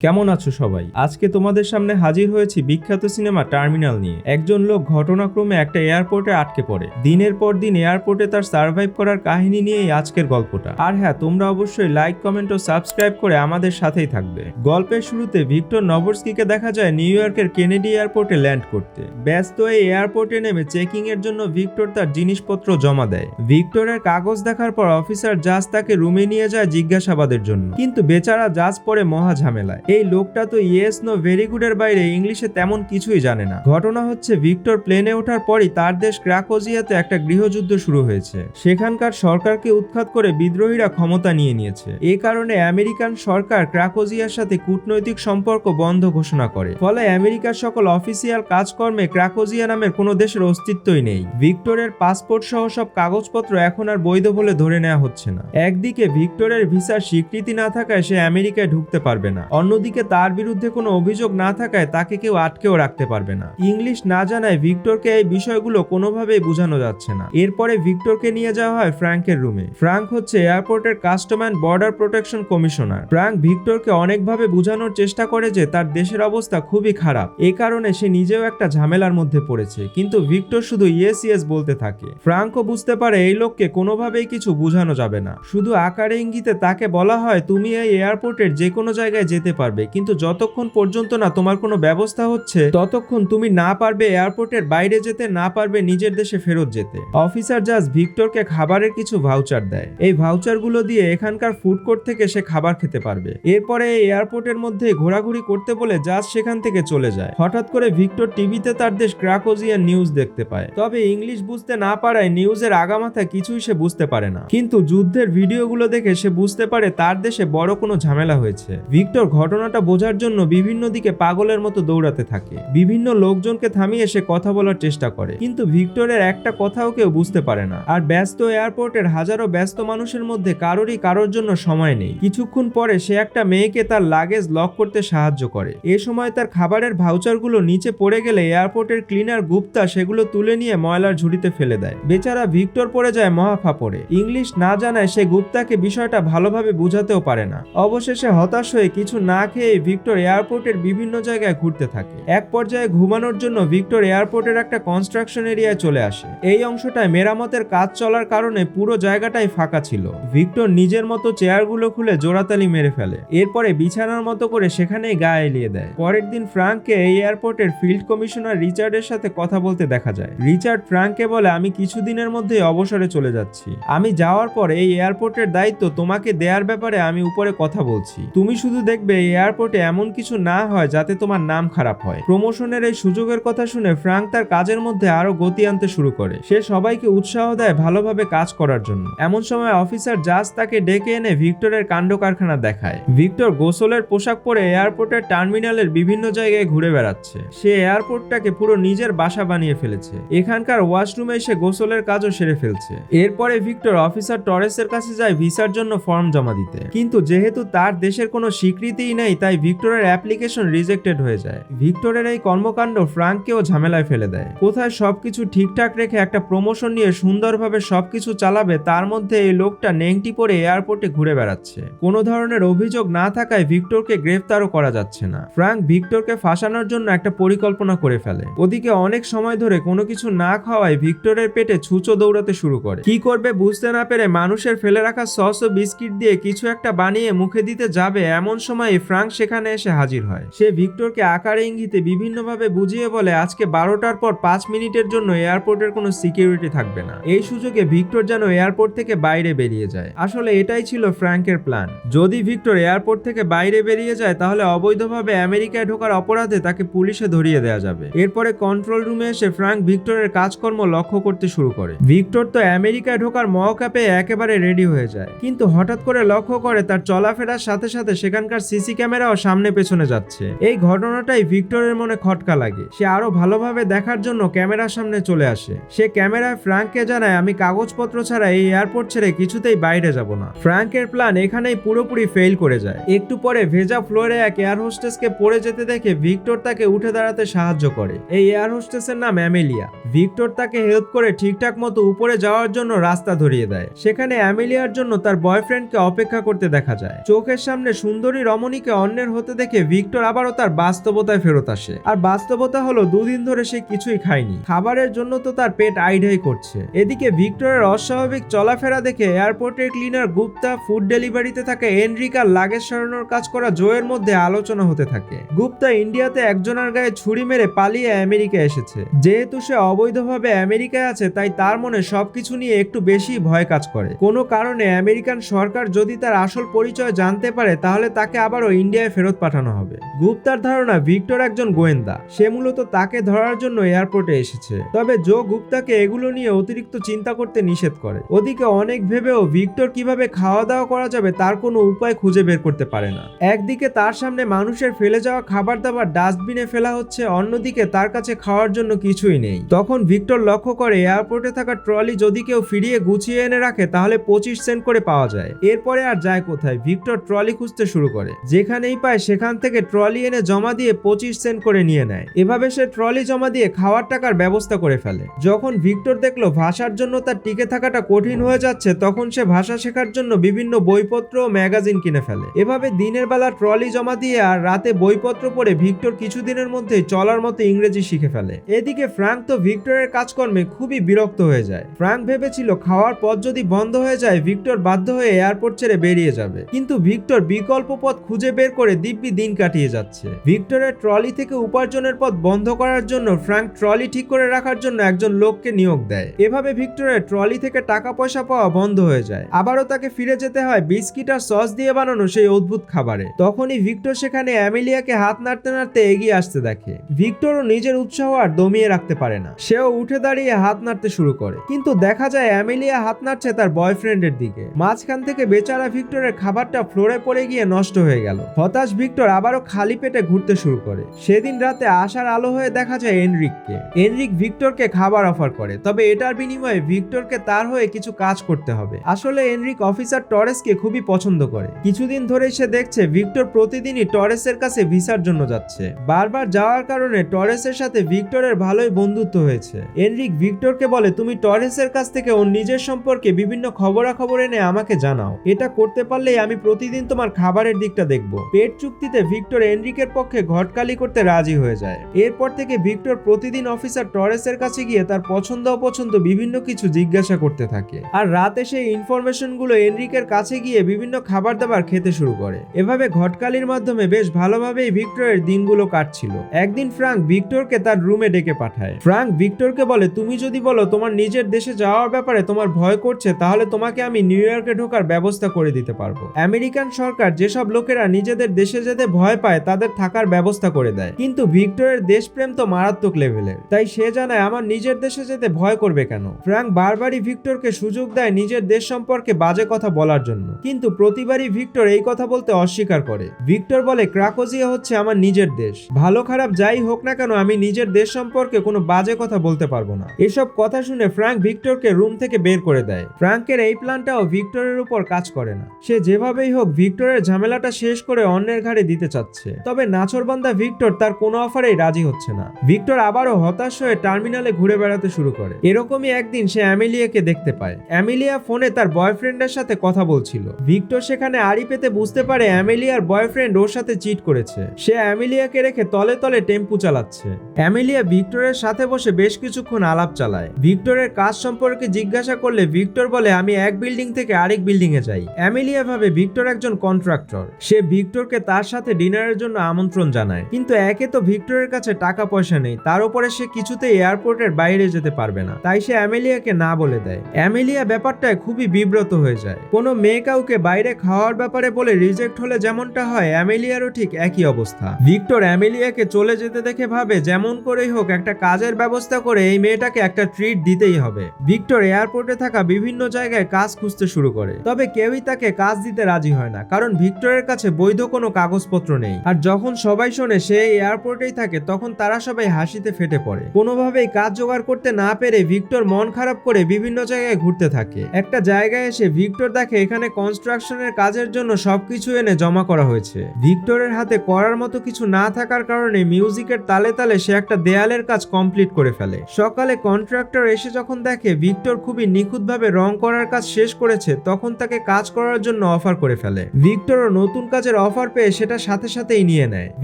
কেমন আছো সবাই? আজকে তোমাদের সামনে হাজির হয়েছি বিখ্যাত সিনেমা টার্মিনাল নিয়ে। একজন লোক ঘটনাক্রমে একটা এয়ারপোর্টে আটকে পড়ে। দিনের পর দিন এয়ারপোর্টে তার সার্ভাইভ করার কাহিনী নিয়েই আজকের গল্পটা। আর হ্যাঁ তোমরা অবশ্যই লাইক, কমেন্ট ও সাবস্ক্রাইব করে আমাদের সাথেই থাকবে। গল্পের শুরুতে ভিক্টর নবর্স্কিকে দেখা যায় নিউ ইয়র্কের কেনেডি এয়ারপোর্টে ল্যান্ড করতে। ব্যস্ত এই এয়ারপোর্টে নেমে চেকিং এর জন্য ভিক্টর তার জিনিসপত্র জমা দেয়। ভিক্টরের কাগজ দেখার পর অফিসার জাজ তাকে রুমে নিয়ে যায় জিজ্ঞাসাবাদের জন্য। কিন্তু বেচারা জাজ পরে মহা ঝামেলায়। এই লোকটা তো ইয়েস নো ভেরি গুড এর বাইরে ইংলিশে তেমন কিছুই জানে না। ঘটনা হচ্ছে ভিক্টর প্লেনে ওঠার পরই তার দেশ ক্রাকোজিয়াতে একটা গৃহযুদ্ধ শুরু হয়েছে। সেখানকার সরকারকে উৎখাত করে বিদ্রোহীরা ক্ষমতা নিয়ে নিয়েছে। এ কারণে আমেরিকান সরকার ক্রাকোজিয়ার সাথে কূটনৈতিক সম্পর্ক বন্ধ ঘোষণা করে। ফলে আমেরিকার সকল অফিসিয়াল কাজকর্মে ক্রাকোজিয়া নামের কোনো দেশের অস্তিত্বই নেই। ভিক্টরের পাসপোর্ট সহ সব কাগজপত্র এখন আর বৈধ বলে ধরে নেওয়া হচ্ছে না। একদিকে ভিক্টরের ভিসার স্বীকৃতি না থাকায় সে আমেরিকায় ঢুকতে পারবে না। অন্যদিকে তার বিরুদ্ধে কোনো অভিযোগ না থাকায় তাকে কেউ আটকেও রাখতে পারবে না। ইংলিশ না জানায় ভিক্টরকে এই বিষয়গুলো কোনোভাবেই বোঝানো যাচ্ছে না। এরপরে ভিক্টরকে নিয়ে যাওয়া হয় ফ্র্যাঙ্কের রুমে। ফ্রাঙ্ক হচ্ছে এয়ারপোর্টের custom and border protection commissioner. Frank ভিক্টরকে অনেকভাবে বোঝানোর চেষ্টা করে যে তার দেশের অবস্থা খুবই খারাপ। এ কারণে সে নিজেও একটা ঝামেলার মধ্যে পড়েছে, কিন্তু ভিক্টর শুধু ইয়েস ইয়েস বলতে থাকে। ফ্রাঙ্কও বুঝতে পারে এই লোককে কোনোভাবেই কিছু বোঝানো যাবে না। শুধু আকারে ইঙ্গিতে তাকে বলা হয়, তুমি এই এয়ারপোর্টের যে কোনো জায়গায় যেতে পারবে। কিন্তু যতক্ষণ পর্যন্ত না তোমার কোনো ব্যবস্থা হচ্ছে, ততক্ষণ তুমি না পারবে এয়ারপোর্টের বাইরে যেতে, না পারবে নিজের দেশে ফেরত যেতে। অফিসার জাজ ভিক্টরকে খাবারের কিছু ভাউচার দেয়। এই ভাউচারগুলো দিয়ে এখানকার ফুড কোর্ট থেকে সে খাবার খেতে পারবে। এরপরে এয়ারপোর্টের মধ্যে ঘোরাঘুরি করতে বলে জাজ সেখান থেকে চলে যায়। হঠাৎ করে ভিক্টর টিভিতে তার দেশ ক্রাকোজিয়ার নিউজ দেখতে পায়। তবে ইংলিশ বুঝতে না পারায় নিউজের আগামাথা কিছুই সে বুঝতে পারে না। কিন্তু যুদ্ধের ভিডিওগুলো দেখে সে বুঝতে পারে তার দেশে বড় কোনো ঝামেলা হয়েছে। ভিক্টর ঘটনাটা বোঝার জন্য বিভিন্ন দিকে পাগলের মতো দৌড়াতে থাকে। বিভিন্ন লোকজনকে থামিয়ে সে কথা বলার চেষ্টা করে। কিন্তু ভিক্টরের একটা কথাও কেউ বুঝতে পারে না। আর ব্যস্ত এয়ারপোর্টের হাজারো ব্যস্ত মানুষের মধ্যে কারোরই কারোর জন্য সময় নেই। কিছুক্ষণ পরে সে একটা মেয়েকে তার লাগেজ লক করতে সাহায্য করে। এ সময় তার খাবারের ভাউচারগুলো নিচে পড়ে গেলে এয়ারপোর্টের ক্লিনার গুপ্তা সেগুলো তুলে নিয়ে ময়লার ঝুড়িতে ফেলে দেয়। বেচারা ভিক্টর পড়ে যায় মহাফা পড়ে। ইংলিশ না জানায় সে গুপ্তাকে বিষয়টা ভালোভাবে বুঝাতেও পারে না। অবশেষে হতাশ হয়ে কিছু না খেয়ে ভিক্টর এয়ারপোর্টের বিভিন্ন জায়গায় ঘুরতে থাকে। এক পর্যায়ে ঘুমানোর জন্য ভিক্টর এয়ারপোর্টের একটা কনস্ট্রাকশন এরিয়ায় চলে আসে। এই অংশটায় মেরামতের কাজ চলার কারণে পুরো জায়গাটাই ফাঁকা ছিল। ভিক্টর নিজের মতো চেয়ারগুলো খুলে জোড়াতালি মেরে ফেলে। এরপরে বিছানার মতো করে সেখানেই গা এলিয়ে দেয়। পরের দিন ফ্রাঙ্ককে এই এয়ারপোর্টের ফিল্ড কমিশনার রিচার্ডের সাথে কথা বলতে দেখা যায়। রিচার্ড ফ্রাঙ্ককে বলে, আমি কিছুদিনের মধ্যেই অবসরে চলে যাচ্ছি। আমি যাওয়ার পর এই এয়ারপোর্টের দায়িত্ব তোমাকে দেওয়ার ব্যাপারে আমি উপরে কথা বলছি। তুমি শুধু দেখবে এই এয়ারপোর্টে এমন কিছু না হয় যাতে তোমার নাম খারাপ হয়। প্রমোশনের এই সুযোগের কথা শুনে ফ্রাঙ্ক তার কাজের মধ্যে আরও গতি আনতে শুরু করে। সে সবাইকে উৎসাহ দেয় ভালোভাবে কাজ করার জন্য। এমন সময় অফিসার জাজ তাকে ডেকে এনে ভিক্টরের কাণ্ড কারখানা দেখায়। ভিক্টর গোসলের পোশাক পরে এয়ারপোর্টের টার্মিনালের বিভিন্ন জায়গায় ঘুরে বেড়াচ্ছে। সে এয়ারপোর্টটাকে পুরো নিজের বাসা বানিয়ে ফেলেছে। এখানকার ওয়াশরুমে এসে গোসলের কাজও সেরে ফেলছে। এরপরে ভিক্টর অফিসার টরেসের কাছে যায় ভিসার জন্য ফর্ম জমা দিতে। কিন্তু যেহেতু তার দেশের কোনো স্বীকৃতিই নেই তাই ভিক্টরের অ্যাপ্লিকেশন রিজেক্টেড হয়ে যায়। ভিক্টরের এই কর্মকাণ্ড ফ্রাঙ্ককেও ঝামেলায় ফেলে দেয়। কোথায় সবকিছু ঠিকঠাক রেখে একটা প্রমোশন নিয়ে সুন্দরভাবে সবকিছু চালাবে, তার মধ্যে এই লোকটা নেংটি পরে এয়ারপোর্টে ঘুরে বেড়াচ্ছে। কোনো ধরনের অভিযোগ না থাকায় ভিক্টরকে গ্রেফতারও করা যাচ্ছে না। ফ্রাঙ্ক ভিক্টরকে ফাঁসানোর জন্য একটা পরিকল্পনা করে ফেলে। ওদিকে অনেক সময় ধরে কোনো কিছু না খাওয়ায় ভিক্টরের পেটে ছুঁচো দৌড়াতে শুরু করে। কি করবে বুঝতে না পেরে মানুষের ফেলে রাখা সস ও বিস্কিট দিয়ে কিছু একটা বানিয়ে মুখে দিতে যাবে, এমন সময় ফ্রাঙ্ক সেখানে এসে হাজির হয়। সে ভিক্টরকে আকারে ইঙ্গিতে বিভিন্নভাবে বুঝিয়ে বলে, আজকে বারোটার পর পাঁচ মিনিটের জন্য এয়ারপোর্টের কোনো সিকিউরিটি থাকবে না। এই সুযোগে ভিক্টর যেন এয়ারপোর্ট থেকে বাইরে বেরিয়ে যায়। আসলে এটাই ছিল ফ্র্যাঙ্কের প্ল্যান। যদি ভিক্টর এয়ারপোর্ট থেকে বাইরে বেরিয়ে যায়, তাহলে অবৈধভাবে আমেরিকায় ঢোকার অপরাধে তাকে পুলিশে ধরিয়ে দেওয়া যাবে। এরপরে কন্ট্রোল রুমে এসে ফ্র্যাঙ্ক ভিক্টরের কাজকর্ম লক্ষ্য করতে শুরু করে। ভিক্টর তো আমেরিকায় ঢোকার মহাকাপে একেবারে রেডি হয়ে যায়। কিন্তু হঠাৎ করে লক্ষ্য করে তার চলাফেরার সাথে সাথে সেখানকার সিসি ক্যামেরাও সামনে পেছনে যাচ্ছে। এই ঘটনাটাই ভিক্টরের মনে খটকা লাগে। সে আরও ভালোভাবে দেখার জন্য ক্যামেরার সামনে চলে আসে। সে ক্যামেরায় ফ্রাঙ্ককে জানায়, আমি কাগজপত্র ছাড়া এই এয়ারপোর্ট ছেড়ে কিছুতেই বাইরে যাব না। ফ্রাঙ্কের প্ল্যান এখানেই পুরোপুরি ফেল করে যায়। একটু পরে ভেজা ফ্লোরে এক এয়ার হোস্টেসকে পড়ে যেতে দেখে ভিক্টর তাকে উঠে দাঁড়াতে সাহায্য করে। এই এয়ার হোস্টেসের নাম অ্যামেলিয়া। ভিক্টর তাকে হেল্প করে ঠিকঠাক মতো উপরে যাওয়ার জন্য রাস্তা ধরিয়ে দেয়। সেখানে অ্যামেলিয়ার জন্য তার বয়ফ্রেন্ডকে অপেক্ষা করতে দেখা যায়। চোখের সামনে সুন্দরী রমণীকে নিজেকে অন্যের হতে দেখে ভিক্টর আবারও তার বাস্তবতায় ফেরত আসে। আর বাস্তবতা হলো, দুদিন ধরে সে কিছুই খায়নি। খাবারের জন্য তো তার পেট আইডাই করছে। এদিকে ভিক্টরের অস্বাভাবিক চলাফেরা দেখে এয়ারপোর্টের ক্লিনার গুপ্তা ফুড ডেলিভারিতে থাকা এনরিকার লাগেজ সরানোর কাজ করা জোয়ের মধ্যে আলোচনা হতে থাকে। গুপ্তা ইন্ডিয়াতে একজনের গায়ে ছুরি মেরে পালিয়ে আমেরিকা এসেছে। যেহেতু সে অবৈধভাবে আমেরিকায় আছে, তাই তার মনে সবকিছু নিয়ে একটু বেশি ভয় কাজ করে। কোনো কারণে আমেরিকান সরকার যদি তার আসল পরিচয় জানতে পারে, তাহলে তাকে আবারও ইন্ডিয়ায় ফেরত পাঠানো হবে। গুপ্তার ধারণা, ভিক্টর একজন গোয়েন্দা। সে মূলত তাকে ধরার জন্য এয়ারপোর্টে এসেছে। তবে জো গুপ্তাকে এগুলো নিয়ে অতিরিক্ত চিন্তা করতে নিষেধ করে। ওদিকে অনেক ভেবেও ভিক্টর কীভাবে খাওয়া দাওয়া করা যাবে তার কোনো উপায় খুঁজে বের করতে পারে না। একদিকে তার সামনে মানুষের ফেলে যাওয়া খাবার দাবার ডাস্টবিনে ফেলা হচ্ছে, অন্যদিকে তার কাছে খাওয়ার জন্য কিছুই নেই। তখন ভিক্টর লক্ষ্য করে এয়ারপোর্টে থাকা ট্রলি যদি কেউ ফিরিয়ে গুছিয়ে এনে রাখে, তাহলে পঁচিশ সেন্ট করে পাওয়া যায়। এরপরে আর যায় কোথায়? ভিক্টর ট্রলি খুঁজতে শুরু করে যেখানেই পায় সেখান থেকে ট্রলি এনে জমা দিয়ে পঁচিশ সেন্ট করে নিয়ে নেয়। এভাবে সে ট্রলি জমা দিয়ে খাওয়ার টাকার ব্যবস্থা করে ফেলে। যখন ভিক্টর দেখল ভাষার জন্য তার টিকে থাকাটা কঠিন হয়ে যাচ্ছে, তখন সে ভাষা শেখার জন্য বিভিন্ন বইপত্র ও ম্যাগাজিন কিনে ফেলে। এভাবে দিনের বেলা ট্রলি জমা দিয়ে আর রাতে বইপত্র পড়ে ভিক্টর কিছুদিনের মধ্যেই চলার মতো ইংরেজি শিখে ফেলে। এদিকে ফ্রাঙ্ক তো ভিক্টরের কাজকর্মে খুবই বিরক্ত হয়ে যায়। ফ্রাঙ্ক ভেবেছিল খাওয়ার পথ যদি বন্ধ হয়ে যায়, ভিক্টর বাধ্য হয়ে এয়ারপোর্ট ছেড়ে বেরিয়ে যাবে। কিন্তু ভিক্টর বিকল্প পথ খুঁজে বের করে দিব্যি দিন কাটিয়ে যাচ্ছে। ভিক্টরের ট্রলি থেকে উপার্জনের পথ বন্ধ করার জন্য ফ্রাঙ্ক ট্রলি ঠিক করে রাখার জন্য একজন লোককে নিয়োগ দেয়। এভাবে ভিক্টরের ট্রলি থেকে টাকা পয়সা পাওয়া বন্ধ হয়ে যায়। আবারও তাকে ফিরে যেতে হয় বিস্কিট আর সস দিয়ে বানানো সেই অদ্ভুত খাবারে। তখনই ভিক্টর সেখানে অ্যামেলিয়াকে হাত নাড়তে নাড়তে এগিয়ে আসতে দেখে। ভিক্টরও নিজের উৎসাহ আর দমিয়ে রাখতে পারে না। সেও উঠে দাঁড়িয়ে হাত নাড়তে শুরু করে। কিন্তু দেখা যায় অ্যামিলিয়া হাত নাড়ছে তার বয়ফ্রেন্ডের দিকে। মাঝখান থেকে বেচারা ভিক্টরের খাবারটা ফ্লোরে পড়ে গিয়ে নষ্ট হয়ে গেল। হতাশ ভিক্টর আবারও খালি পেটে ঘুরতে শুরু করে। সেদিন রাতে আশার আলো হয়ে দেখা যায় এনরিককে। এনরিক ভিক্টরকে খাবার অফার করে, তবে এটার বিনিময়ে ভিক্টরকে তার হয়ে কিছু কাজ করতে হবে। আসলে এনরিক অফিসার টরেসকে খুবই পছন্দ করে। কিছুদিন ধরেই সে দেখছে ভিক্টর প্রতিদিনই টরেসের কাছে ভিসার জন্য যাচ্ছে। বারবার যাওয়ার কারণে টরেসের সাথে ভিক্টরের ভালোই বন্ধুত্ব হয়েছে। এনরিক ভিক্টরকে বলে, তুমি টরেসের কাছ থেকে ওর নিজের সম্পর্কে বিভিন্ন খবরাখবর এনে আমাকে জানাও। এটা করতে পারলেই আমি প্রতিদিন তোমার খাবারের দিকটা দেখব। পেট চুক্তিতে ভিক্টর এনরিকের পক্ষে ঘটকালি করতে রাজি হয়ে যায়। এরপর থেকে ভিক্টর প্রতিদিন অফিসার টরেসের কাছে গিয়ে তার পছন্দ অপছন্দ বিভিন্ন কিছু জিজ্ঞাসা করতে থাকে। আর রাতে সেই ইনফরমেশনগুলো এনরিকের কাছে গিয়ে বিভিন্ন খাবার দাবার খেতে শুরু করে। এভাবে ঘটকালির মাধ্যমে বেশ ভালোভাবেই ভিক্টরের দিনগুলো কাটছিল। একদিন ফ্রাঙ্ক ভিক্টরকে তার রুমে ডেকে পাঠায়। ফ্রাঙ্ক ভিক্টরকে বলে, তুমি যদি বলো তোমার নিজের দেশে যাওয়ার ব্যাপারে তোমার ভয় করছে, তাহলে তোমাকে আমি নিউ ইয়র্কে ঢোকার ব্যবস্থা করে দিতে পারব। আমেরিকান সরকার যেসব লোকেরা নিজেদের দেশে যেতে ভয় পায়, তাদের থাকার ব্যবস্থা করে দেয়। কিন্তু ভিক্টরের দেশপ্রেম তো মারাত্মক লেভেলের তাই সে জানায়, আমার নিজের দেশে যেতে ভয় করবে কেন? ফ্রাঙ্ক বারবারই ভিক্টরকে সুযোগ দেয় নিজের দেশ সম্পর্কে বাজে কথা বলার জন্য। কিন্তু প্রতিবারই ভিক্টর এই কথা বলতে অস্বীকার করে। ভিক্টর বলে, ক্রাকোজিয়া হচ্ছে আমার নিজের দেশ। ভালো খারাপ যাই হোক না কেন, আমি নিজের দেশ সম্পর্কে কোনো বাজে কথা বলতে পারব না। এসব কথা শুনে ফ্রাঙ্ক ভিক্টরকে রুম থেকে বের করে দেয়। ফ্রাঙ্কের এই প্ল্যানটাও ভিক্টরের উপর কাজ করে না। সে যেভাবেই হোক, ভিক্টরের ঝামেলাটা শেষ করে অন্যের ঘাড়ে দিতে চাচ্ছে। তবে নাছরবান্দা ভিক্টর তার কোনো অফারেই রাজি হচ্ছে না। ভিক্টর আবারও হতাশ হয়ে টার্মিনালে ঘুরে বেড়াতে শুরু করে। এরকমই একদিন সে অ্যামিলিয়াকে দেখতে পায়। অ্যামিলিয়া ফোনে তার বয়ফ্রেন্ডের সাথে কথা বলছিল। ভিক্টর সেখানে আড়ি পেতে বুঝতে পারে অ্যামিলিয়ার বয়ফ্রেন্ড ওর সাথে চিট করেছে। সে অ্যামিলিয়াকে রেখে তলে তলে টেম্পু চালাচ্ছে। অ্যামিলিয়া ভিক্টরের সাথে বসে বেশ কিছুক্ষণ আলাপ চালায়। ভিক্টরের কাজ সম্পর্কে জিজ্ঞাসা করলে ভিক্টর বলে, আমি এক বিল্ডিং থেকে আরেক বিল্ডিং এ যাই। অ্যামিলিয়া ভাবে, ভিক্টর একজন কন্ট্রাক্টর। সে ভিক্টরকে তার সাথে ডিনারের জন্য আমন্ত্রণ জানায়। কিন্তু একে তো ভিক্টরের কাছে টাকা পয়সা নেই, তার উপরে সে কিছুতেই এয়ারপোর্টের বাইরে যেতে পারবে না। তাই সে অ্যামেলিয়াকে না বলে দেয়। অ্যামেলিয়া ব্যাপারটায় খুবই বিব্রত হয়ে যায়। কোনো মেয়ে কাউকে বাইরে খাওয়ার ব্যাপারে বলে রিজেক্ট হলে যেমনটা হয়, অ্যামেলিয়ারও ঠিক একই অবস্থা। ভিক্টর অ্যামেলিয়াকে চলে যেতে দেখে ভাবে, যেমন করেই হোক, একটা কাজের ব্যবস্থা করে এই মেয়েটাকে একটা ট্রিট দিতেই হবে। ভিক্টর এয়ারপোর্টে থাকা বিভিন্ন জায়গায় কাজ খুঁজতে শুরু করে। তবে কেউই তাকে কাজ দিতে রাজি হয় না, কারণ ভিক্টরের কাছে বৈধ কোনো কাগজপত্র নেই। আর যখন সবাই শোনে সে এয়ারপোর্টেই থাকে, তখন তারা সবাই হাসিতে ফেটে পড়ে। কোনোভাবেই কাজ জোগাড় করতে না পেরে ভিক্টর মন খারাপ করে বিভিন্ন জায়গায় ঘুরতে থাকে। একটা জায়গায় এসে ভিক্টর দেখে এখানে কনস্ট্রাকশনের কাজের জন্য সবকিছু এনে জমা করা হয়েছে। ভিক্টরের হাতে করার মতো কিছু না থাকার কারণে মিউজিকের তালে তালে সে একটা দেয়ালের কাজ কমপ্লিট করে ফেলে। সকালে কন্ট্রাক্টর এসে যখন দেখে ভিক্টর খুবই নিখুঁতভাবে রং করার কাজ শেষ করেছে, তখন তাকে কাজ করার জন্য অফার করে ফেলে। ভিক্টরও নতুন কাজের অফার পেয়ে সেটা সাথে সাথেই নিয়ে নেয়।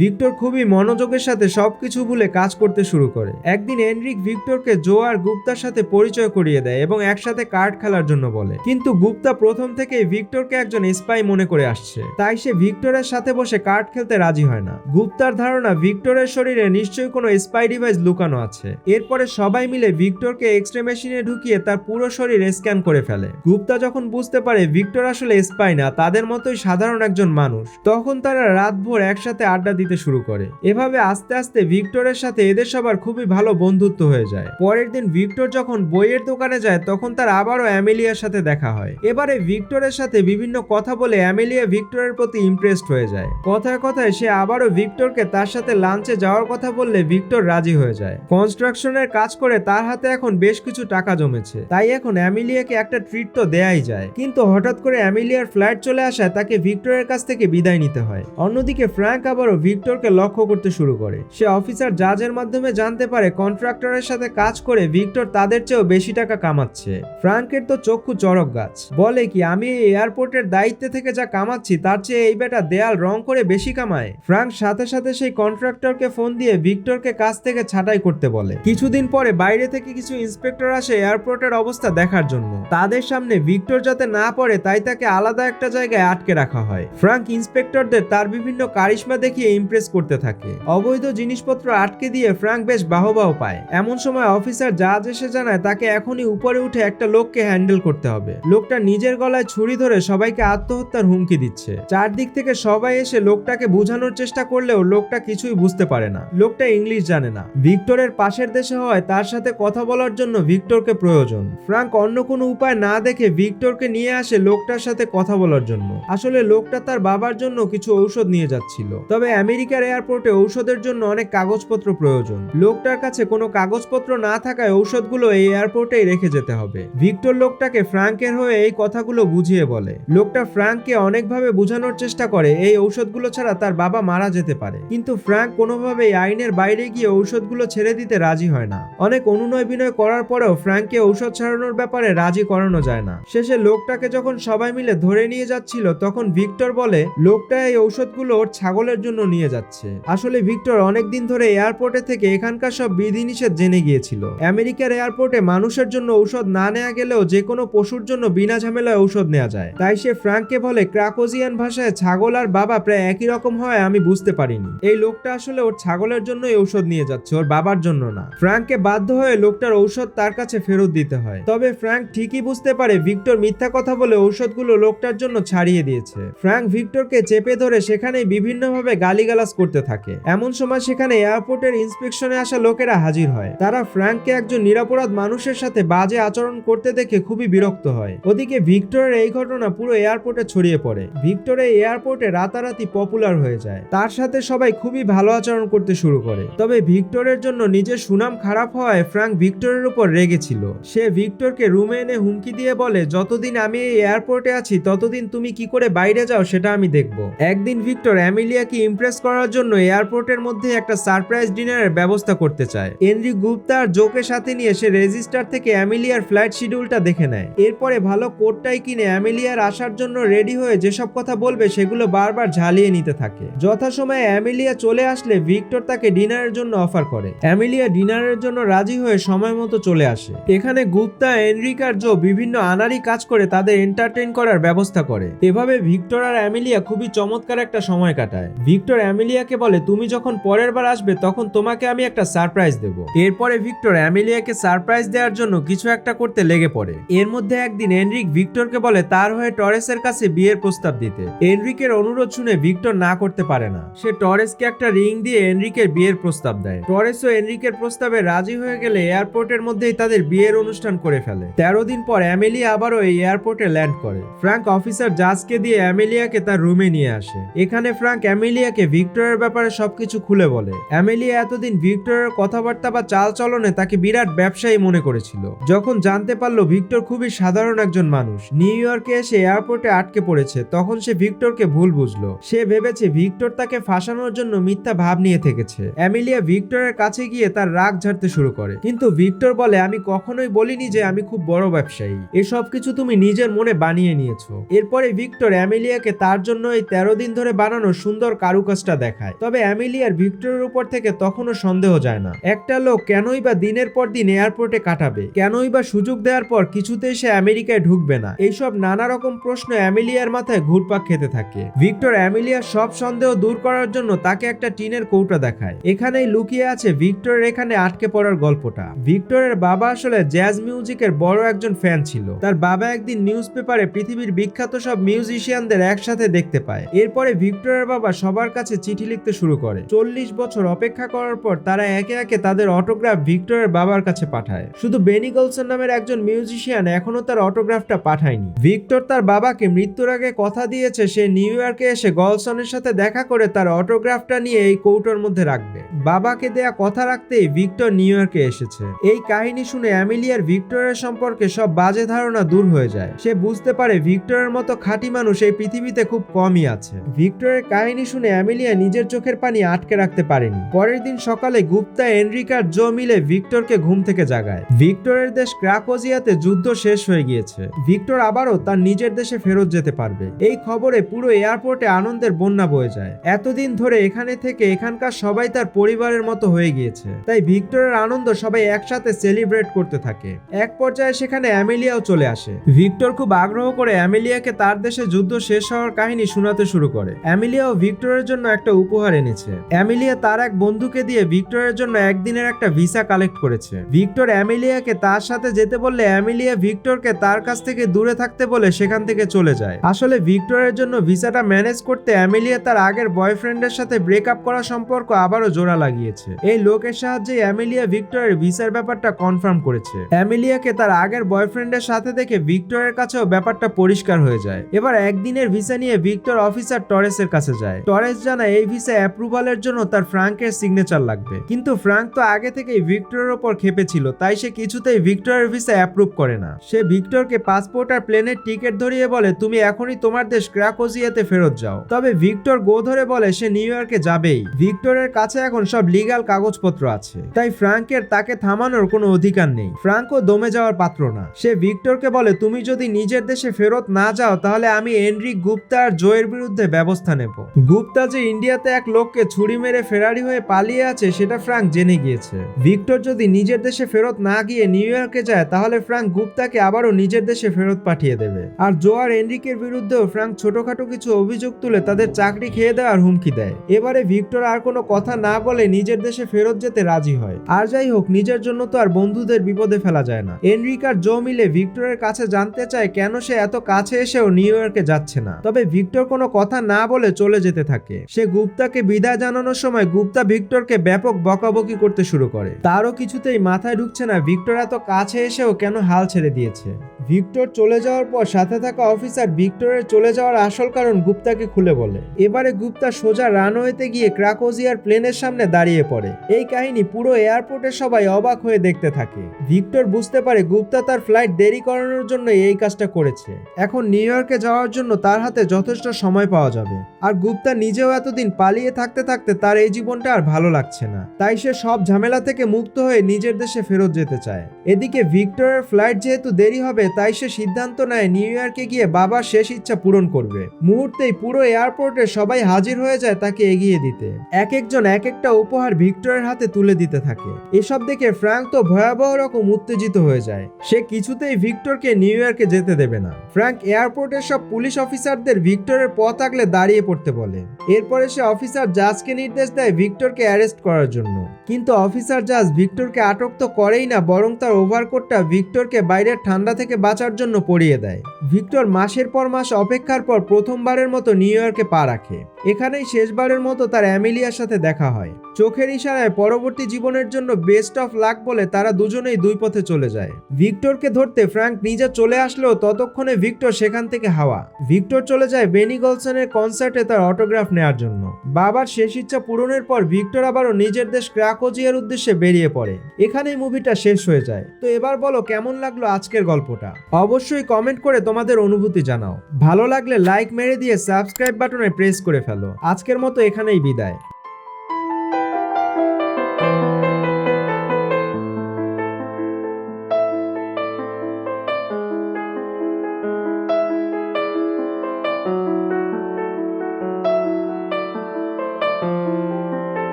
ভিক্টর খুবই মনোযোগের সাথে সবকিছু ভুলে কাজ করতে শুরু করে। একদিন এনরিক ভিক্টরকে জো আর গুপ্তার সাথে পরিচয় করিয়ে দেয় এবং একসাথে কার্ড খেলার জন্য বলে। কিন্তু গুপ্তা প্রথম থেকেই ভিক্টরকে একজন স্পাই মনে করে আসছে। তাই সে ভিক্টরের সাথে বসে কার্ড খেলতে রাজি হয় না। গুপ্তার ধারণা ভিক্টরের শরীরে নিশ্চয়ই কোনো স্পাই ডিভাইস লুকানো আছে। এরপরে সবাই মিলে ভিক্টরকে এক্সরে মেশিনে ঢুকিয়ে তার পুরো শরীর স্ক্যান করে ফেলে। গুপ্তা যখন বুঝতে পারে ভিক্টর আসলে স্পাই না, তাদের মতোই সাধারণ একজন মানুষ। তখন তারা রাতভর একসাথে আড্ডা দিতে শুরু করে। এভাবে আস্তে আস্তে ভিক্টরের সাথে এদের সবার খুবই ভালো বন্ধুত্ব হয়ে যায়। পরের দিন ভিক্টর যখন বইয়ের দোকানে যায়, তখন তার আবারও অ্যামেলিয়ার সাথে দেখা হয়। এবারে ভিক্টরের সাথে বিভিন্ন কথা বলে অ্যামেলিয়া ভিক্টরের প্রতি ইমপ্রেসড হয়ে যায়। কথায় কথায় সে আবারও ভিক্টরকে তার সাথে লাঞ্চে যাওয়ার কথা বললে ভিক্টর রাজি হয়ে যায়। কনস্ট্রাকশনের কাজ করে তার হাতে এখন বেশ কিছু টাকা জমেছে। তাই এখন অ্যামিলিয়াকে একটা ট্রিট তো দেয়াই যায়। কিন্তু হঠাৎ করে অ্যামিলিয়ার ফ্লাইট চলে আসায় তাকে ভিক্টরের কাছ থেকে বিদায় নিতে হয়। অন্যদিকে ফ্র্যাঙ্ক আবারও ভিক্টরকে লক্ষ্য করতে শুরু করে। সে অফিসার জাজের মাধ্যমে জানতে পারে কন্ট্রাক্টরের সাথে কাজ করে ভিক্টর তাদের চেয়েও বেশি টাকা কামাচ্ছে। ফ্রাঙ্কের তো চক্ষু চড়ক গাছ। বলে কি, আমি এই এয়ারপোর্টের দায়িত্বে থেকে যা কামাচ্ছি, তার চেয়ে এই বেটা দেয়াল রং করে বেশি কামায়। ফ্রাঙ্ক সাথে সাথে সেই কন্ট্রাক্টরকে ফোন দিয়ে ভিক্টরকে কাজ থেকে ছাঁটাই করতে বলে। কিছুদিন পরে বাইরে থেকে কিছু ইন্সপেক্টর আসে এয়ারপোর্টের অবস্থা দেখার জন্য। তাদের সামনে ভিক্টর যাতে না পড়ে, তাই তাকে আলাদা একটা জায়গায় আটকে রাখা হয়। ফ্রাঙ্ক ইন্সপেক্টরদের তার বিভিন্ন কারিশমা দেখিয়ে ইমপ্রেস করতে থাকে। অবৈধ জিনিসপত্র আটকে দিয়ে ফ্রাঙ্ক বেশ বাহবাহ পায়। এমন সময় অফিসার জাজ এসে জানায়, তাকে এখনই উপরে উঠে একটা লোককে হ্যান্ডেল করতে হবে। লোকটা নিজের গলায় ছুরি ধরে সবাইকে আত্মহত্যার হুমকি দিচ্ছে। চারদিক থেকে সবাই এসে লোকটাকে বোঝানোর চেষ্টা করলেও লোকটা কিছুই বুঝতে পারে না। লোকটা ইংলিশ জানে না। ভিক্টরের পাশের দেশে হয় তার সাথে কথা বলার জন্য ভিক্টরকে প্রয়োজন। ফ্রাঙ্ক অন্য কোনো উপায় না দেখে ভিক্টরকে নিয়ে আসে লোকটার সাথে কথা বলার জন্য। আসলে লোকটা তার বাবার জন্য কিছু ঔষধ নিয়ে যাচ্ছিল। তবে আমেরিকার এয়ারপোর্টে ঔষধের জন্য অনেক কাগজপত্র প্রয়োজন। লোকটার কাছে কোনো কাগজপত্র না থাকায় ঔষধগুলো এই এয়ারপোর্টেই রেখে যেতে হবে। ভিক্টর লোকটাকে ফ্রাঙ্কের হয়ে এই কথাগুলো বুঝিয়ে বলে। লোকটা ফ্রাঙ্ককে অনেকভাবে বোঝানোর চেষ্টা করে এই ঔষধগুলো ছাড়া তার বাবা মারা যেতে পারে। কিন্তু ফ্রাঙ্ক কোনোভাবেই আইনের বাইরে গিয়ে ঔষধগুলো ছেড়ে দিতে রাজি হয় না। অনেক অনুনয় বিনয় করার পরেও ফ্রাঙ্ককে ঔষধ ছাড়ানোর ব্যাপারে রাজি করানো যায় না। শেষে লোকটাকে যখন সবাই মিলে ধরে নিয়ে যাচ্ছিল, তখন ভিক্টর বলে লোকটা এই ঔষধগুলো ওর ছাগলের জন্য নিয়ে যাচ্ছে। আসলে ভিক্টর অনেকদিন ধরে এয়ারপোর্টে থেকে এখানকার সব বিধিনিষেধ জেনে গিয়েছিল। আমেরিকার এয়ারপোর্টে মানুষের জন্য ঔষধ না নেওয়া গেলেও যে কোনো পশুর জন্য বিনা ঝামেলায় ঔষধ নেওয়া যায়। তাই সে ফ্রাঙ্ককে বলে, ক্রাকোজিয়ান ভাষায় ছাগল আর বাবা প্রায় একই রকম হয়, আমি বুঝতে পারিনি। এই লোকটা আসলে ওর ছাগলের জন্যই ঔষধ নিয়ে যাচ্ছে, ওর বাবার জন্য না। ফ্রাঙ্ককে বাধ্য হয়ে লোকটার ঔষধ তার কাছে ফেরত দিতে হয়। তবে ফ্রাঙ্ক ঠিকই বুঝতে পারে, ভিক্টর মিথ্যা কথা বলে ঔষধগুলো লোকটার জন্য ছাড়িয়ে দিয়েছে। ফ্রাঙ্ক ভিক্টরকে চেপে ধরে সেখানে বিভিন্নভাবে গালিগালাজ করতে থাকে। এমন সময় সেখানে এয়ারপোর্টের ইন্সপেকশনে আসা লোকেরা হাজির হয়। তারা ফ্রাঙ্ককে একজন নিরাপরাধ মানুষের সাথে বাজে আচরণ করতে দেখে খুবই বিরক্ত হয়। ওদিকে ভিক্টরের এই ঘটনা পুরো এয়ারপোর্টে ছড়িয়ে পড়ে। ভিক্টর এই এয়ারপোর্টে রাতারাতি পপুলার হয়ে যায়। তার সাথে সবাই খুবই ভালো আচরণ করতে শুরু করে। তবে ভিক্টরের জন্য নিজের সুনাম খারাপ হওয়ায় ফ্রাঙ্ক ভিক্টরের উপর রেগেছিল সে ভিক্টরকে রুমে এনে হুমকি দিয়ে বলে, যতদিন আমি এই এয়ারপোর্টে আছি, ততদিন তুমি কি করে বাইরে যাও সেটা আমি দেখব। একদিন ভিক্টর অ্যামিলিয়াকে ইমপ্রেস করার জন্য এয়ারপোর্টের মধ্যে একটা সারপ্রাইজ ডিনারের ব্যবস্থা করতে চায়। এনরি গুপ্তা আর জোকে সাথে নিয়ে সে রেজিস্টার থেকে অ্যামিলিয়ার ফ্লাইট শিডিউলটা দেখে নেয়। এরপরে ভালো কোটটাই কিনে অ্যামিলিয়ার আসার জন্য রেডি হয়ে যেসব কথা বলবে সেগুলো বারবার ঝালিয়ে নিতে থাকে। যথাসময়ে অ্যামিলিয়া চলে আসলে ভিক্টর তাকে ডিনারের জন্য অফার করে। অ্যামিলিয়া ডিনারের জন্য রাজি হয়ে সময় মতো চলে আসে। এখানে গুপ্তা এনরিক আর জো বিভিন্ন আনারি কাজ করে তাদের এন্টারটেইন করার ব্যবস্থা করে। এভাবে ভিক্টর আর অ্যামিলিয়া খুবই চমৎকার একটা সময় কাটায়। ভিক্টর অ্যামিলিয়াকে বলে, তুমি যখন পরের বার আসবে, তখন তোমাকে আমি একটা সারপ্রাইজ দেব। এরপরে ভিক্টর অ্যামিলিয়াকে সারপ্রাইজ দেওয়ার জন্য কিছু একটা করতে লেগে পড়ে। এর মধ্যে একদিন এনরিক ভিক্টরকে বলে, তার হয়ে টরেসের কাছে বিয়ের প্রস্তাব দিতে। এনরিকের অনুরোধ শুনে ভিক্টর না করতে পারে না। সে টরেসকে একটা রিং দিয়ে এনরিকের বিয়ের প্রস্তাব দেয়। টরেসও এনরিকের প্রস্তাবে রাজি হয়ে গেলে এয়ারপোর্টের মধ্যেই তাদের বিয়ের অনুষ্ঠান করে ফেলে। তেরো দিন পর অ্যামেলিয়া আবারও এই এয়ারপোর্টে ল্যান্ড করে। ফ্রাঙ্ক অফিসার জাজকে দিয়ে অ্যামেলিয়াকে তার রুমে নিয়ে আসে। এখানে ফ্রাঙ্ক অ্যামেলিয়াকে ভিক্টরের ব্যাপারে সবকিছু খুলে বলে। অ্যামেলিয়া এতদিন ভিক্টরের কথাবার্তা বা চাল চলনে তাকে বিরাট ব্যবসায়ী মনে করেছিল। যখন জানতে পারল ভিক্টর খুবই সাধারণ একজন মানুষ, নিউ ইয়র্কে এসে এয়ারপোর্টে আটকে পড়েছে, তখন সে ভিক্টরকে ভুল বুঝলো। সে ভেবেছে ভিক্টর তাকে ফাঁসানোর জন্য মিথ্যা ভাব নিয়ে থেকেছে। অ্যামিলিয়া ভিক্টরের কাছে গিয়ে তার রাগ ঝাড়তে শুরু করে। কিন্তু ভিক্টর বলে, আমি কখনোই বলিনি যে আমি খুব বড় ব্যবসায়ী। এসব কিছু তুমি নিজের মনে বানিয়ে নিয়েছো। এরপরে ভিক্টর অ্যামিলিয়াকে তার জন্য এই তেরো দিন ধরে বানানো সুন্দর কারুকাজটা দেখায়। তবে অ্যামিলিয়ার ভিক্টরের উপর থেকে তখনও সন্দেহ যায় না। একটা লোক কেনই বা দিনের পর দিন এয়ারপোর্টে কাটাবে? কেনই বা সুযোগ দেওয়ার পর কিছুতেই সে আমেরিকায় ঢুকবে না? এইসব নানা রকম প্রশ্ন অ্যামিলিয়ার মাথায় ঘুরপাক খেতে থাকে। ভিক্টর অ্যামিলিয়ার সব সন্দেহ দূর করার জন্য তাকে একটা টিনের কৌটা দেখায়। এখানেই লুকিয়ে আছে ভিক্টরের এখানে আটকে পড়ার গল্পটা। ভিক্টরের বাবা আসলে জ্যাজ মিউজিকের বড় একজন ফ্যান ছিল। তার বাবা একদিন নিউজ পেপারে পৃথিবীর বিখ্যাত সব মিউজিশিয়ানদের একসাথে দেখতে পায়। এরপরে ভিক্টরের বাবা সবার কাছে চিঠি লিখতে শুরু করে। চল্লিশ বছর অপেক্ষা করার পর তারা একে একে তাদের অটোগ্রাফ ভিক্টরের বাবার কাছে পাঠায়। শুধু বেনি গলসন নামের একজন মিউজিশিয়ান এখনও তার অটোগ্রাফটা পাঠায়নি। ভিক্টর তার বাবাকে মৃত্যুর আগে কথা দিয়েছে, সে নিউ ইয়র্কে এসে গলসনের সাথে দেখা করে তার অটোগ্রাফটা নিয়ে এই কৌটোর মধ্যে রাখবে। বাবাকে দেয়া কথা রাখতেই ভিক্টর নিউ ইয়র্কে এসেছে। এই কাহিনী শুনে অ্যামিলিয়ার ভিক্টরের সম্পর্কে সব বাজে ধারণা দূর হয়ে যায়। সে বুঝতে পারে ভিক্টরের মতো খাঁটি মানুষ এই পৃথিবীতে খুব কমই আছে। ভিক্টরের কাহিনী শুনে অ্যামিলিয়া নিজের চোখের পানি আটকে রাখতে পারেনি। পরের দিন সকালে গুপ্তা এনরিকার জো মিলে ভিক্টরকে ঘুম থেকে জাগায়। ভিক্টরের দেশ ক্রাকোজিয়াতে যুদ্ধ শেষ হয়ে গিয়েছে। ভিক্টর আবারও তার নিজের দেশে ফেরত যেতে পারবে। এই খবরে পুরো এয়ারপোর্টে আনন্দের বন্যা বয়ে যায়। এতদিন ধরে এখানে থেকে এখানকার সবাই তার পরিবারের মতো হয়ে গিয়েছে। তাই ভিক্টরের আনন্দ সবাই একসাথে সেলিব্রেট করতে থাকে। এক পর্যায়ে সেখানে অ্যামেলিয়াও চলে আসে। ভিক্টর খুব আগ্রহ করে অ্যামেলিয়াকে তার দেশে যুদ্ধ শেষ হওয়ার কাহিনী শোনাতে শুরু করে। অ্যামেলিয়াও ভিক্টরের জন্য একটা উপহার এনেছে। অ্যামেলিয়া তার এক বন্ধুকে দিয়ে ভিক্টরের জন্য একদিনের একটা ভিসা কালেক্ট করেছে। ভিক্টর অ্যামেলিয়াকে তার সাথে যেতে বললে অ্যামেলিয়া ভিক্টরকে তার কাছ থেকে দূরে থাকতে বলে সেখান থেকে চলে যায়। আসলে ভিক্টরের জন্য ভিসাটা ম্যানেজ করতে অ্যামেলিয়া তার আগের বয়ফ্রেন্ডের সাথে ব্রেকআপ করা সম্পর্ক আবারও জোড়া লাগিয়েছে। এই লোকের সাহায্যে অ্যামেলিয়া ভিক্টরের ভিসার ব্যাপারটা কনফার্ম করেছে। অ্যামিলিয়াকে তার আগের বয়ফ্রেন্ডের সাথে দেখে ভিক্টরের কাছেও ব্যাপারটা পরিষ্কার হয়ে যায়। এবার একদিনের ভিসা নিয়ে ভিক্টর অফিসার টরেসের কাছে যায়। টরেস জানায়, এই ভিসা অ্যাপ্রুভালের জন্য তার ফ্রাঙ্কের সিগনেচার লাগবে। কিন্তু ফ্রাঙ্ক তো আগে থেকেই ভিক্টরের ওপর খেপেছিল, তাই সে কিছুতেই ভিক্টরের ভিসা অ্যাপ্রুভ করে না। সে ভিক্টরকে পাসপোর্ট আর প্লেনের টিকিট ধরিয়ে বলে, তুমি এখনই তোমার দেশ ক্রাকোজিয়াতে ফেরত যাও। তবে ভিক্টর গো ধরে বলে, সে নিউ ইয়র্কে যাবেই। ভিক্টরের কাছে এখন সব লিগাল কাগজপত্র আছে। তাই ফ্রাঙ্কের তাকে থামানোর কোনো অধিকার নেই। ফ্রাঙ্কও দমে যাওয়ার পাত্র না। সে ভিক্টরকে বলে, তুমি যদি নিজের দেশে ফেরত না যাও, তাহলে আমি এনরিক গুপ্তা আর জয়ের বিরুদ্ধে ব্যবস্থা নেব। গুপ্তা যে ইন্ডিয়াতে এক লোককে ছুরি মেরে ফেরারি হয়ে পালিয়ে আছে, সেটা ফ্রাঙ্ক জেনে গিয়েছে। ভিক্টর যদি নিজের দেশে ফেরত না গিয়ে নিউ ইয়র্কে যায়, তাহলে ফ্রাঙ্ক গুপ্তাকে আবারও নিজের দেশে ফেরত পাঠিয়ে দেবে। আর জো আর এনরিকের বিরুদ্ধেও ফ্রাঙ্ক ছোটখাটো কিছু অভিযোগ তুলে তাদের চাকরি খেয়ে দেওয়ার হুমকি দেয়। এবারে ভিক্টর আর কোনো কথা না বলে নিজের দেশে ফেরত যেতে রাজি হয়। আর যাই হোক, নিজের জন্য তো আর বন্ধুদের বিপদে ফেলা যায় না। এনরিক আর জো মিলে ভিক্টরের কাছে জানতে চায় কেন সে এত কাছে এসেও নিউ ইয়র্কে যাচ্ছে না। তবে ভিক্টর কোনো কথা না বলে চলে যেতে থাকে। সে গুপ্তাকে বিদায় জানানোর সময় গুপ্তা ভিক্টরকে ব্যাপক বকাবকি করতে শুরু করে। তারও কিছুতেই মাথায় ঢুকছে না ভিক্টর এত কাছে এসেও কেন হাল ছেড়ে দিয়েছে। ভিক্টর চলে যাওয়ার পর সাথে থাকা অফিসার ভিক্টরের চলে যাওয়ার আসল কারণ গুপ্তাকে খুলে বলে। এবারে গুপ্তা সোজা রানওয়েতে গিয়ে ক্রাকোজিয়ার প্লেনের সামনে দাঁড়িয়ে পড়ে। এই কাহিনী পুরো এয়ারপোর্টের সবাই অবাক হয়ে দেখতে থাকে। ভিক্টর বুঝতে পারে গুপ্তা তার ফ্লাইট দেরি করানোর জন্য এই কাজটা করেছে। এখন নিউ ইয়র্কে যাওয়ার জন্য তার হাতে যথেষ্ট সময় পাওয়া যাবে। আর গুপ্তা নিজেও এতদিন পালিয়ে থাকতে থাকতে তার এই জীবনটা আর ভালো লাগছে না। তাই সে সব ঝামেলা থেকে মুক্ত হয়ে নিজের দেশে ফেরত যেতে চায়। এদিকে ভিক্টরের ফ্লাইট যেহেতু দেরি হবে, তাই সে সিদ্ধান্ত নেয় নিউ ইয়র্কে গিয়ে বাবার শেষ ইচ্ছা পূরণ করবে। মুহূর্তেই পুরো এয়ারপোর্টে সবাই হাজির হয়ে যায় তাকে এগিয়ে দিতে। এক একজন এক একটা উপহার ভিক্টরের হাতে তুলে দিতে থাকে। এসব দেখে ফ্র্যাঙ্ক তো ভয়াবহ রকম উত্তেজিত হয়ে যায়। সে কিছুতেই ভিক্টরকে নিউ ইয়র্কে যেতে দেবে না। ফ্র্যাঙ্ক এয়ারপোর্টের সব পুলিশ অফিসারদের ভিক্টরের পথ আগলে দাঁড়িয়ে পড়তে বলে। এরপরে সে অফিসার জাজকে নির্দেশ দেয় ভিক্টরকে অ্যারেস্ট করার জন্য। কিন্তু অফিসার জাজ ভিক্টরকে আটক তো করেই না, বরং তার ওভারকোটটা ভিক্টরকে বাইরের ঠান্ডা থেকে বাঁচার জন্য পরিয়ে দেয়। ভিক্টর মাসের পর মাস অপেক্ষার পর প্রথমবারের মতো নিউ ইয়র্কে পা রাখে। এখানেই শেষবারের মতো তার অ্যামিলিয়ার সাথে দেখা হয়। চোখের ইশারায় পরবর্তী জীবনের জন্য বেস্ট অফ লাক বলে তারা দুজনেই দুই পথে চলে যায়। ভিক্টরকে ধরতে ফ্র্যাঙ্ক নিজে চলে আসলেও ততক্ষণে ভিক্টর সেখান থেকে হাওয়া। ভিক্টর চলে যায় বেনি গলসনের কনসার্টে তার অটোগ্রাফ নেওয়ার জন্য। বাবার শেষ ইচ্ছা পূরণের পর ভিক্টর আবারও নিজের দেশ ক্রাকোজিয়ার উদ্দেশ্যে বেরিয়ে পড়ে। এখানেই মুভিটা শেষ হয়ে যায়। তো এবার বলো, কেমন লাগল আজকের গল্পটা? অবশ্যই কমেন্ট করে তোমাদের অনুভূতি জানাও। ভালো লাগলে লাইক মেরে দিয়ে সাবস্ক্রাইব বাটনে প্রেস করে ফেলো। আজকের মতো এখানেই বিদায়।